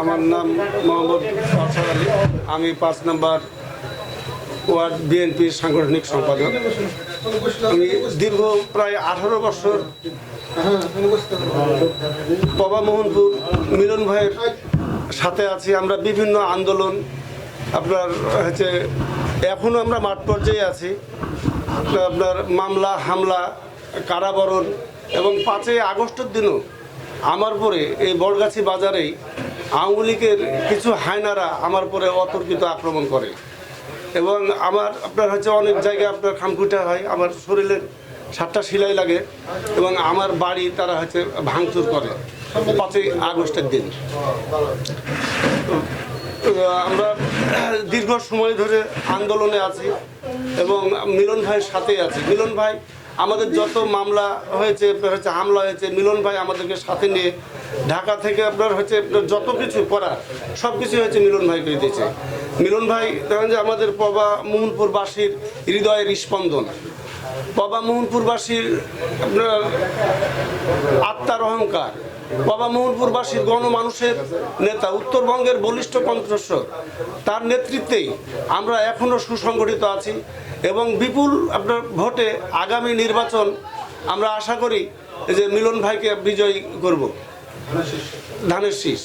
আমার নাম মোহাম্মদ আমি পাঁচ নম্বর ওয়ার্ড বিএনপির সাংগঠনিক সম্পাদক। আমি দীর্ঘ প্রায় আঠারো বছর পবা মোহনপুর মিলন ভাইয়ের সাথে আছি। আমরা বিভিন্ন আন্দোলন, আপনার হচ্ছে এখনও আমরা মাঠ পর্যায়ে আছি। আপনার মামলা, হামলা, কারাবরণ এবং পাঁচই আগস্টের দিনও আমার পরে এই বড়গাছি বাজারেই আওয়ামী কিছু হায়নারা আমার পরে অতর্কিত আক্রমণ করে। এবং আমার, আপনার হচ্ছে অনেক জায়গায় আপনার খামখুটা হয়, আমার শরীরের সাতটা সেলাই লাগে এবং আমার বাড়ি তারা হচ্ছে ভাঙচুর করে পাঁচই আগস্টের দিন। আমরা দীর্ঘ সময় ধরে আন্দোলনে আছি এবং মিলন ভাইয়ের সাথেই আছি। মিলন ভাই আমাদের যত মামলা হয়েছে আপনার হচ্ছে হামলা হয়েছে, মিলন ভাই আমাদেরকে সাথে নিয়ে ঢাকা থেকে আপনার হচ্ছে আপনার যত কিছু করার সব কিছু হয়েছে মিলন ভাই করে দিয়েছে। মিলন ভাই দেখেন যে আমাদের পবা মোহনপুরবাসীর হৃদয়ের স্পন্দন। পবা মোহনপুরবাসীর আপনার আত্মার অহংকার বাবা মোহনপুরবাসীর গণমানুষের নেতা, উত্তরবঙ্গের বলিষ্ঠ কণ্ঠস্বর, তার নেতৃত্বেই আমরা এখনও সুসংগঠিত আছি এবং বিপুল আপনার ভোটে আগামী নির্বাচন আমরা আশা করি যে মিলন ভাইকে বিজয়ী করব। ধানের শীষ।